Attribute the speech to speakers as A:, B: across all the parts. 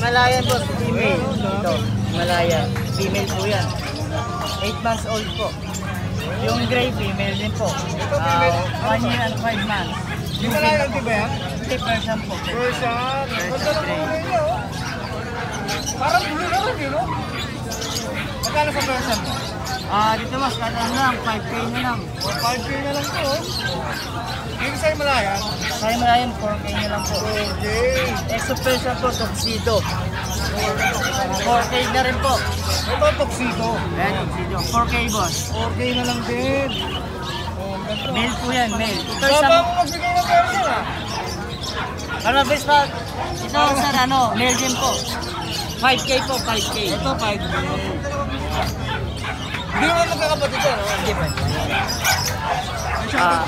A: Himalayan boss, female. Ito, Himalayan. Female po yan. 8 months old po. Yung gray female din po. Uh, 1 year and 5 months. Yung
B: Himalayan din ba yan?
A: Hindi, Persian po.
B: Persian. Ng
A: Gray.
B: oh. Parang blue naman yun, no? Magkano sa Persian mo?
A: Ah, dito mas kada na lang, 5K na lang.
B: O, 5K na lang to, oh. Yung sa Himalayan?
A: Sa Himalayan, 4K na lang po.
B: Okay.
A: Exo Persian po, tuxedo. 4K na rin po.
B: Ito, tuxedo.
A: Ayan, tuxedo. 4K boss.
B: 4K na lang din. Oh.
A: Male po yan, male. Ito
B: Baba
A: isang,
B: mo magbigay ng Persian, ah.
A: ano best pa? Ito sir, ano, male din po. 5K po, 5K.
B: Ito, 5K. Hindi naman magkakapatid yan.
A: Hindi po.
B: Ah.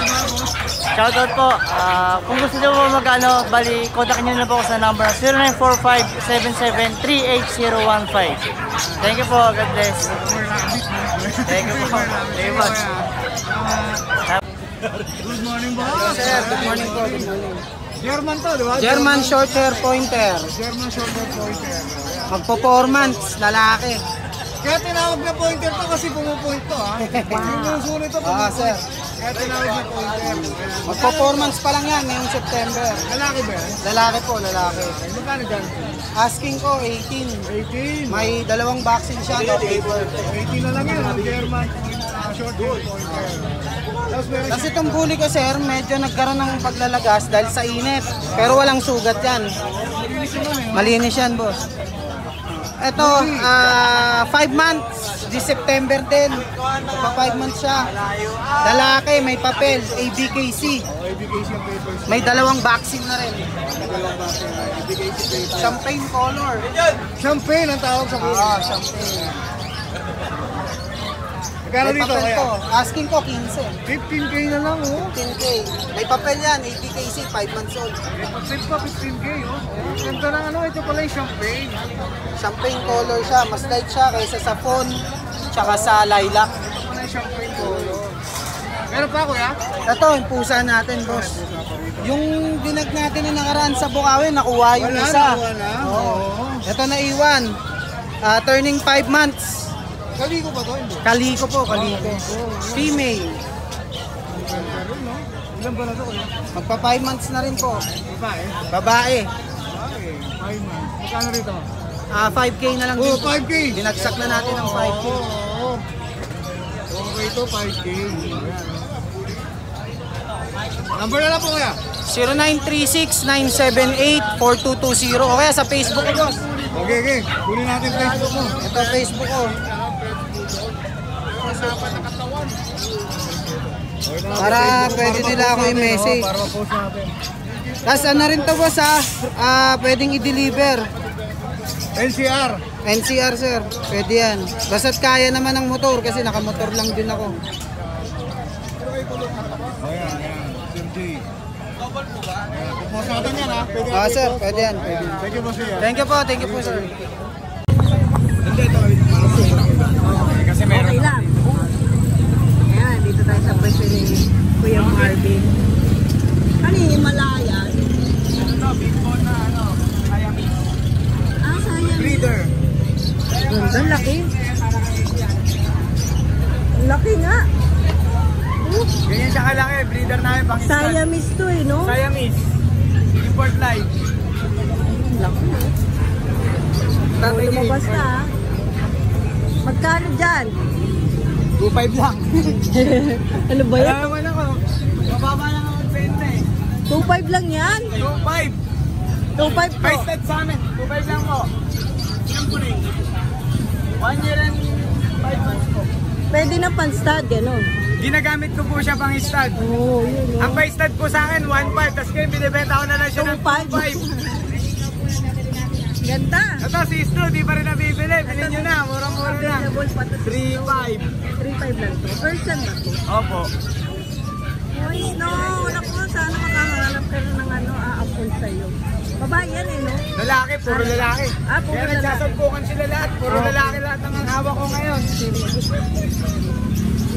A: Shoutout po. Ah, kung gusto niyo po mag-ano, bali, contact niyo na po ako sa number 0945-7738015. Thank you po. God bless. Thank you po. Thank you much.
B: Good morning, boss.
C: Sir, good morning po. Good morning.
B: German to, di ba?
C: German short hair pointer.
B: German shoulder pointer.
C: Magpo-performance, lalaki.
B: Kaya tinawag na pointer to kasi pumupoint to, ha? Yung susunod to,
C: Ah, sir.
B: Kaya tinawag na pointer.
C: Magpo-performance pa lang yan ngayong September.
B: Lalaki ba yan?
C: Lalaki po, lalaki.
B: Ay, magkano dyan?
C: Asking ko 18.
B: 18.
C: May dalawang vaccine siya, no paper.
B: 18 na lang yan, ang German uh, short hair pointer. Tapos meron
C: itong bully ko, sir, medyo nagkaroon ng paglalagas dahil sa init. Pero walang sugat yan.
B: malinis eh.
C: Malinis yan, boss. Ito, 5 months. This September din. Pa 5 months siya. Lalaki, may papel, ABKC. May dalawang vaccine na rin. Champagne color.
B: Champagne ang tawag sa buhay.
C: Ah, champagne.
B: Magkano
C: May
B: dito
C: papel
B: kaya?
C: ko. Asking ko 15.
B: 15k na lang, oh.
C: 15K. May papel yan, ABKC, 5 months old.
B: May papel pa, 15k, oh. Ganda ng ano, ito pala yung champagne.
C: Champagne color siya. Mas light siya kaysa sa phone, tsaka sa lilac.
B: Ito pala yung champagne color. Meron pa, kuya?
C: Ito, yung pusa natin, boss. Yung dinag natin na nakaraan sa Bukawi, nakuha yung
B: Wala,
C: isa.
B: nakuha na.
C: Oo.
B: Oo.
C: Ito na iwan. Ah, turning 5 months.
B: Kaligo ba to? Hindi.
C: Kaliko po, kaliko. Female.
B: Meron, no? Ilan ba na to, kuya?
C: Magpa 5 months na rin po.
B: Babae.
C: Babae.
B: Babae. 5 months. Magkano rito?
C: Ah, 5K na lang
B: Oh,
C: din.
B: 5k.
C: Dinagsak na natin ng 5K.
B: Oo, oo. Okay to, 5k. Ayan. Number na lang po kaya.
C: 0936-978-4220 o kaya sa Facebook ko, boss.
B: Okay, okay. Kunin natin Facebook mo.
C: Ito Facebook ko. Para pwede nila ako i-message.
B: Para ma-post natin.
C: Tapos ano rin to boss ha, ah, pwedeng i-deliver.
B: NCR.
C: NCR sir, pwede yan. Basta't kaya naman ng motor kasi nakamotor lang din ako.
B: Ayan, ayan. Sir J. Ayan, Post natin yan ha. Pwede
C: Ah sir, pwede yan. Pwede.
B: Thank you po siya.
C: Thank you po, thank you po sir
B: meron.
D: Okay lang. Ayan, dito tayo sa pwesto ni Kuya Marvin. Ano yung Himalaya?
B: Ano to, big bone na ano, Siamese.
D: Ah, sayang.
B: Breeder.
D: Ganda, laki. Laki nga.
B: Ganyan siya kalaki, breeder namin Pakistan.
D: Siamese to eh, no?
B: Siamese. Import live.
D: Laki. Oh, lumabas na ah. Magkano dyan?
B: 2.5 lang.
D: Ano ba yan?
B: Alam naman ako, mababa lang ako magbenta eh.
D: 2.5 lang yan?
B: 2.5.
D: 2.5 po.
B: Price tag sa amin, 2.5 lang po. Siyempre. 1 year and 5 months po.
D: Pwede na pan-stud, gano'n.
B: Ginagamit ko po siya pang stud.
D: Oo, oh, yun?
B: Ang pa stud po sa akin, 1.5. Tapos ngayon, binibenta ko na lang siya ng
D: 2.5.
B: 2.5.
D: Ganda.
B: Ito, si Stu, di pa rin nabibili. Bilhin nyo na, murang-mura na.
D: Available pa to.
B: 3.5.
D: 3.5 lang to. Version ba to?
B: Opo.
D: Uy, no. Naku, sana makahanap ka rin ng ano, aapol sa'yo. Babae yan eh, no?
B: Lalaki, puro lalaki.
D: Ah, puro
B: Kaya
D: lalaki.
B: nagsasampukan sila lahat. Puro lalaki lahat ng ang hawak ko ngayon.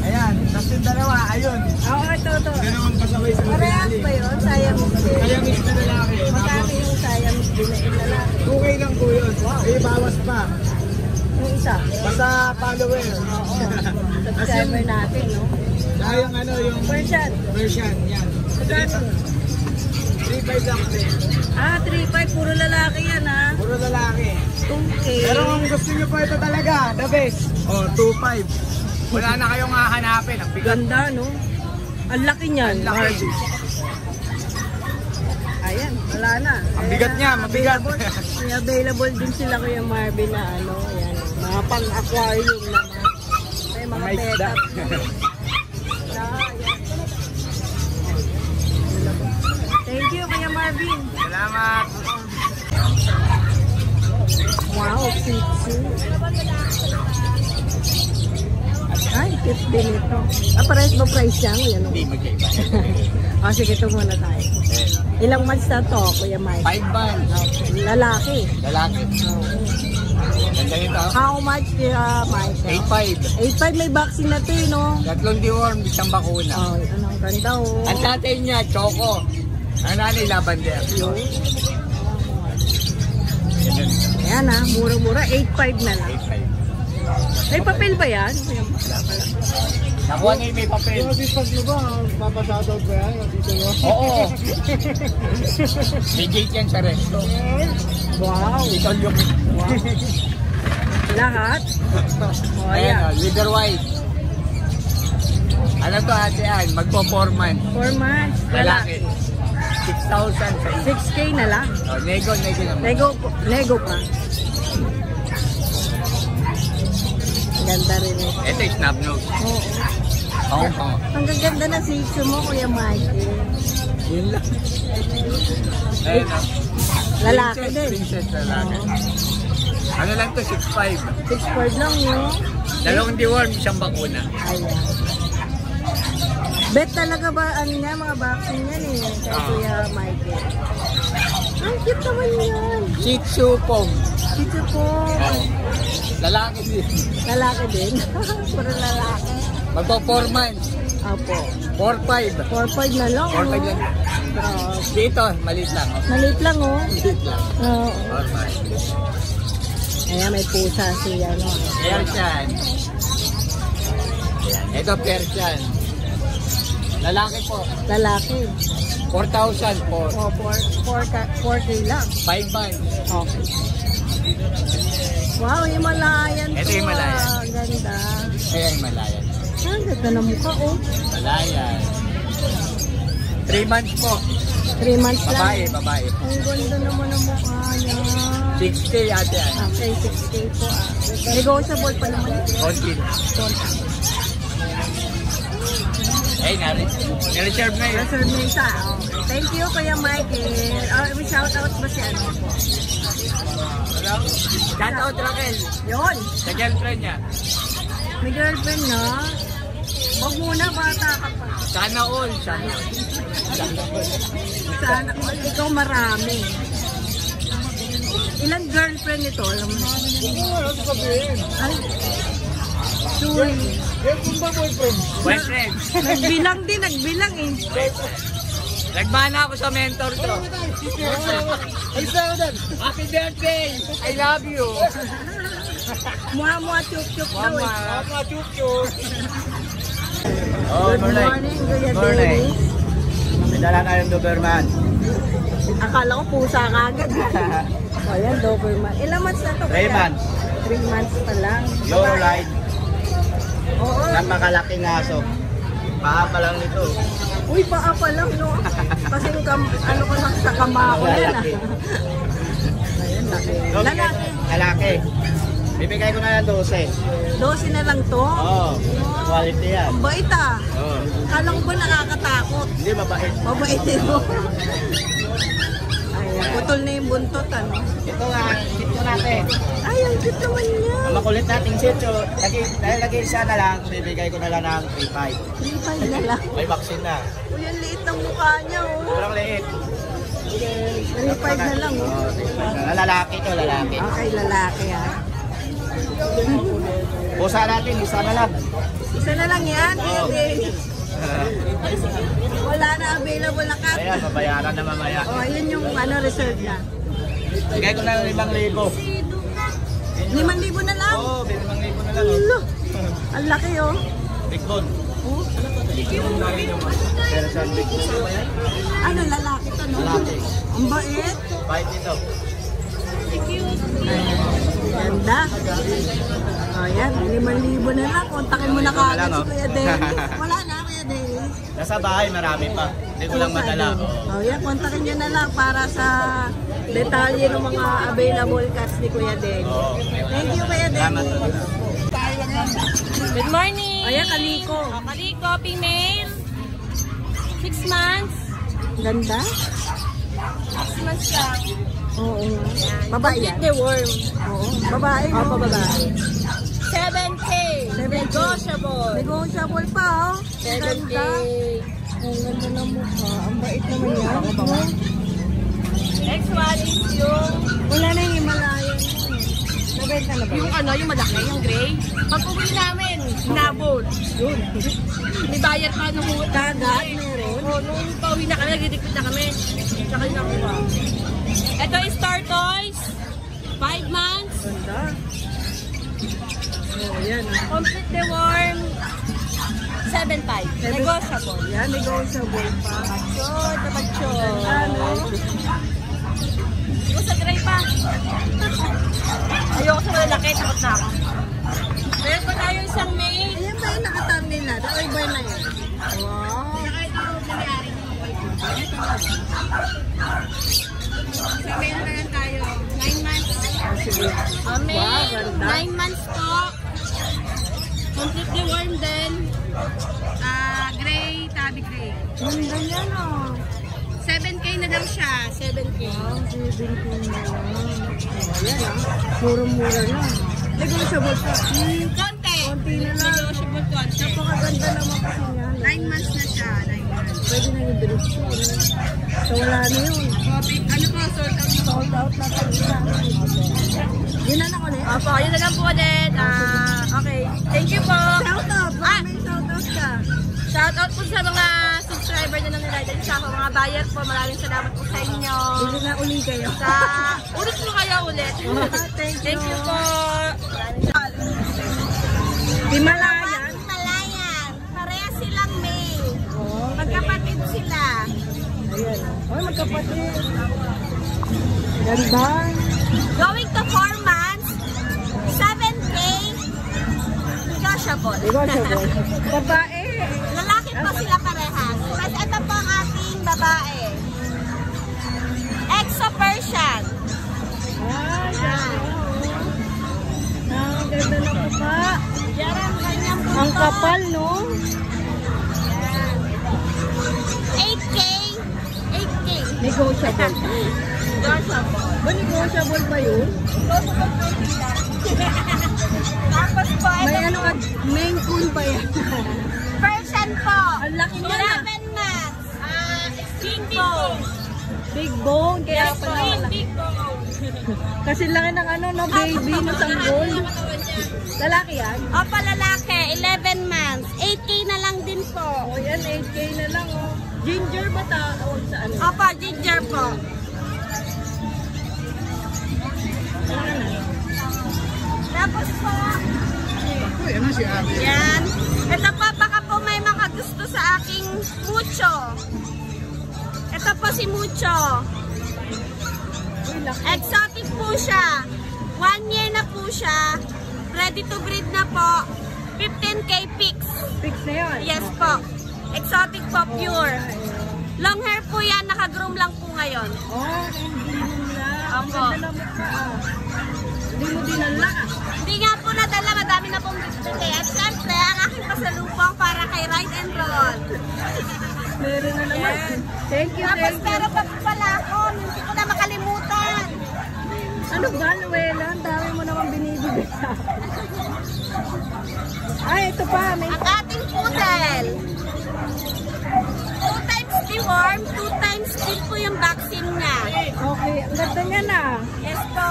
B: Ayan, tapos yung dalawa, ayun.
D: Oo, ito, ito.
B: Dalawang pasaway sa
D: Parehas ba yun? Sayang mo.
B: Kaya mix na lalaki.
D: Magkano yung Siamese binain na lang.
B: 2K lang po yun. May bawas pa.
D: Yung isa.
B: Basta follower.
D: Oo. Subscriber natin, no?
B: Saka yung ano, yung
D: Persian.
B: version. Yan.
D: Magkano?
B: 3.5 lang din.
D: Ah, 3.5. Puro lalaki yan, ha?
B: Puro lalaki.
D: 2K.
B: Pero kung gusto nyo po ito talaga, the best. Oh, 2.5. Wala na kayong hahanapin. Ang bigat.
D: Ganda, no? Ang laki niyan.
B: Ang laki.
D: Wala na.
B: Ang bigat niya, mabigat.
D: May available din sila Kuya Marvin na ano, ayan, mga pang-aquarium na mga, may mga
B: May isda.
D: petas. Thank you, Kuya Marvin.
B: Salamat.
D: Wow, pizza. Ay, cute din ito. Ah, parehas ba price yan? Yan,
B: Hindi magkaiba.
D: Ah, sige, ito muna tayo. Ilang months na to, Kuya Mike?
B: 5 bands.
D: Lalaki.
B: Lalaki. Ganda nito.
D: How much, Kuya Mike?
B: 8.5.
D: 8.5 may vaccine na to eh, no?
B: Tatlong deworm, isang bakuna.
D: Oh, ano, ang ganda oh.
B: Ang tatay niya, Choco. Ang nanay, Lavender.
D: Yun. Ayan ah, mura-mura. 8.5 na lang.
B: 8.5.
D: May papel ba yan?
B: Nakuha niya yung may papel.
C: Pag mo ba, papasadow ba yan? Dito mo?
B: Oo. May gate yan sa resto.
D: Wow.
B: Ito yung...
D: Lahat? Oh,
B: Ayan,
D: ayan.
B: leader white. Ano to ate yan? Magpo 4 months.
D: 4 months.
B: Lalaki.
D: Lalaki.
B: 6,000 sa isa.
D: 6K na lang.
B: Oh, nego, nego naman.
D: Lego, Lego pa. Ganda rin eh.
B: Ito yung snap nose.
D: Oo.
B: Oo, oo.
D: Ang gaganda na sitio mo, Kuya Michael.
B: Yun lang. Ayun, oh.
D: Lalaki din.
B: Princess lalaki. Ano lang to, 6'5".
D: 6 lang yun.
B: Dalawang deworm, isang bakuna.
D: Ayan. Bet talaga ba, ano nga, mga vaccine yan eh, kay. Kuya Michael. Ang cute naman yan.
B: Shih Tzu Pom.
D: Dito po.
B: Oh. Lalaki din.
D: Lalaki din. Puro lalaki.
B: Magpo 4 months.
D: Opo.
B: 4'5".
D: 4-5 na lang.
B: 4'5
D: oh.
B: lang.
D: Grabe.
B: Dito, maliit lang. Oh.
D: Maliit lang oh.
B: Maliit lang.
D: Oo.
B: 4 months.
D: Ayan, may pusa si ano.
B: Persian. Ito Persian. Lalaki po.
D: Lalaki.
B: 4,000 po.
D: Oh, 4, 4, 4K lang.
B: 5 months.
D: Okay. Wow, Himalayan
B: Ito,
D: to,
B: Himalayan.
D: ah. Ganda.
B: Kaya Himalayan.
D: Ah, ganda ng mukha oh.
B: Himalayan. 3 months po.
D: 3 months lang.
B: Babae, babae.
D: Ang ganda naman ng mukha niya.
B: 6K ate yan.
D: Okay, 6K po ah. Negotiable pa naman.
B: Konti. Eh, nari. Nireserve na yun.
D: Reserve na isa. Oh. Thank you, Kuya Michael. Oh, may shout out ba si ano po?
B: Shout out Raquel.
D: Yun.
B: Sa girlfriend niya.
D: May girlfriend na. Huwag muna, bata ka pa.
B: Sana all. Sana. Sana all.
D: Sana, ikaw marami. Ilan girlfriend ito? Alam mo? Ay, Sorry.
B: Boyfriend.
D: Nagbilang din, nagbilang eh.
B: Nagmana ako sa mentor ko. Happy birthday! I love you!
D: Mwa-mwa chup-chup daw eh.
B: Mama! Oh,
D: Good morning, Kuya
B: Morning. May dala tayong Doberman.
D: Akala ko pusa kagad. o yan, Doberman. Ilang months na to?
B: Three months.
D: Three months pa lang. Babae.
B: ride.
D: Oo.
B: Napakalaking aso. Paa pa lang nito.
D: Uy, paa pa lang, no? Kasi kam, ano ko na sa kama ko yan, ah.
B: Lalaki.
D: Ayun, laki. Lalaki.
B: Lalaki. Bibigay ko na lang 12.
D: 12 na lang to.
B: Oo. Quality yan.
D: Ang bait ah.
B: Oo.
D: Kala ko ba nakakatakot?
B: Hindi mabait.
D: Mabait mo. Ay, putol na yung buntot, ano?
B: Ito nga, dito natin
D: cute naman niya.
B: Ang makulit nating sityo, lagi, dahil lagi isa na lang, bibigay ko na lang ng 3-5.
D: 3-5 na lang.
B: May vaccine na.
D: Uy, ang liit ng mukha niya, oh.
B: Sobrang liit.
D: Okay, 3-5 na lang, oh.
B: oh lalaki to, lalaki.
D: Okay, lalaki, ah.
B: Pusa natin, isa na lang.
D: Isa na lang yan? Oh. Okay. Wala na available na cut.
A: Ayan, babayaran na mamaya.
D: Oh, ayun yung ano, reserve na.
A: Bigay ko na 5,000.
D: Limang libo na lang?
A: Oo, oh, limang libo na lang. Oh.
D: Lo, ang laki oh.
A: Big bone.
D: Oh. Ano, lalaki to, no?
A: Lalaki.
D: Ang bait.
A: Bait nito.
D: Ganda. O oh, yan, limang libo na lang. Kontakin mo na kagad si
A: oh.
D: Kuya Dennis. Wala na, Kuya Dennis.
A: Nasa bahay, marami pa. Hindi ko lang madala. Oh,
D: oh yan, kontakin nyo na lang para sa detalye ng mga available cats ni Kuya.
A: Oo.
D: Thank you, Kuya
A: Salamat.
D: Dennis.
E: Good morning!
D: Ayan, kaliko.
E: Oh, kaliko, female. Six months.
D: Ganda.
E: Six months lang.
D: Oo. Babae yan?
E: The worm.
D: Oo. Babae, no?
E: Opo, babae.
D: 7K.
E: 7K. Negotiable.
D: Negotiable pa, oh.
E: 7K.
D: Ganda. Ang ganda ng mukha. Ang bait naman yan. no?
E: Next one is yung,
D: Wala na yung Himalayan. Nabenta na ba?
E: yung ano, yung malaki, yung gray. Pag uwi namin, nabol.
D: Yun.
E: May bayad pa nung
D: Kagat, meron.
E: Oh, nung pauwi na kami, nagdidikit na kami. Tsaka yung nakuha. Ito is Star Toys. 5 months.
D: Ganda. Oh, yan.
E: Complete the worm. 7.5. Negotiable.
D: Yan, negotiable pa.
E: Chod na chod.
D: Ano?
E: Yung sa gray pa. Ayoko sa malalaki, takot na ako. Meron pa tayo isang main.
D: Ayan ba yung nakatamnil na? O iba na yan? Wow.
E: Sa main na lang tayo. 9 months.
D: Ah, sige.
E: Uh, main,
D: Wow.
E: 9 months po. Completely warm din. Ah, gray, tabi gray.
D: Ganda yan, oh.
E: 7K na lang siya. 7K.
D: Wow, 17 na lang. Oh, yan, ah. Murang-mura lang. Negotiable pa. Hmm.
E: Konti.
D: Konti na lang.
E: Negotiable konti.
D: Napakaganda naman kasi niya.
E: 9 months na siya. 9 months.
D: Pwede na yung dress ko. So, wala na yun.
E: Ano po, sold out po?
D: Sold out na ito. Yun na lang ulit.
E: Opo, yun na lang po ulit. Ah, okay. Thank you po.
D: Shout out!
E: Ah!
D: May shout out ka.
E: Shout out po sa mga subscriber na nanonood sa ako, mga buyer po. Maraming salamat po sa inyo.
D: Bili na uli kayo.
E: Sa ulit po kayo ulit.
D: Thank you.
E: Thank you po.
D: Himalayan.
E: Malayan. Ang
D: kapal, no?
E: 8K. 8K.
D: Negotiable.
E: Negotiable.
D: Ba, negotiable ba yun?
E: Tapos po,
D: May ano main coon pa yan.
E: Persian po.
D: Ang laki niya na.
E: 11 months. Ah, big bone.
D: Big bone, kaya
E: Yes
D: pala wala.
E: big bone.
D: Kasi laki ng ano, no, baby, no, sanggol. Lalaki yan?
E: Opo, lalaki. 11 months. 8K na lang din po.
D: O yan, 8K na lang, oh. Ginger ba tawag sa ano?
E: Opo, ginger po. Tapos po, yan. Ito po, baka po may mga gusto sa aking mucho. Si Mucho. Exotic po siya. One year na po siya. Ready to breed na po. 15k fix.
D: Fix na yun?
E: Yes po. Exotic po, pure. Long hair po yan, nakagroom lang po ngayon.
D: Oh, hindi mo na. Ang
E: Opo.
D: ganda ng mukha, ah. Hindi mo dinala.
E: Hindi nga po nadala, madami na pong bibili. At syempre, ang aking pasalubong para kay Ride and Roll.
D: Meron na naman. Thank you,
E: Tapos
D: thank you.
E: meron pa pala ako, hindi ko na makalimutan.
D: Ano ba, Luella? Ang dami mo naman binibigay sa akin. Ay, ito pa. May...
E: Ang ating poodle. Two times deworm, two times din po yung vaccine niya.
D: Okay, ang ganda niya na.
E: Yes po.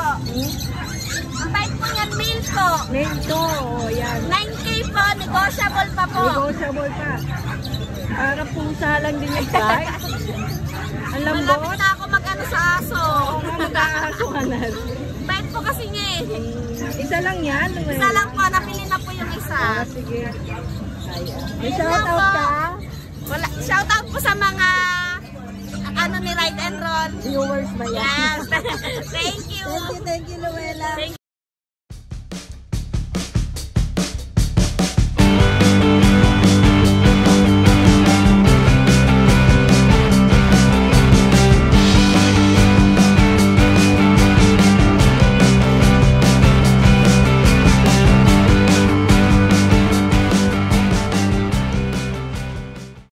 E: Ang bait po niyan, male po.
D: Mail to. Oh, yan.
E: 9K po, negotiable pa po.
D: Negotiable pa. Para pusa lang din yung guys. Ang lambot.
E: Malapit na ako mag-ano sa aso.
D: Mag-aaso ka na.
E: Bait po kasi niya eh.
D: Isa lang yan.
E: Isa lang po, napili na po yung isa.
D: Ah, sige. Ayan. May shoutout ka?
E: Wala, shout out po sa mga ano ni Ride and Roll.
D: Viewers ba yan?
E: Yes. Thank you.
D: Thank you, thank you, Luella.
E: Thank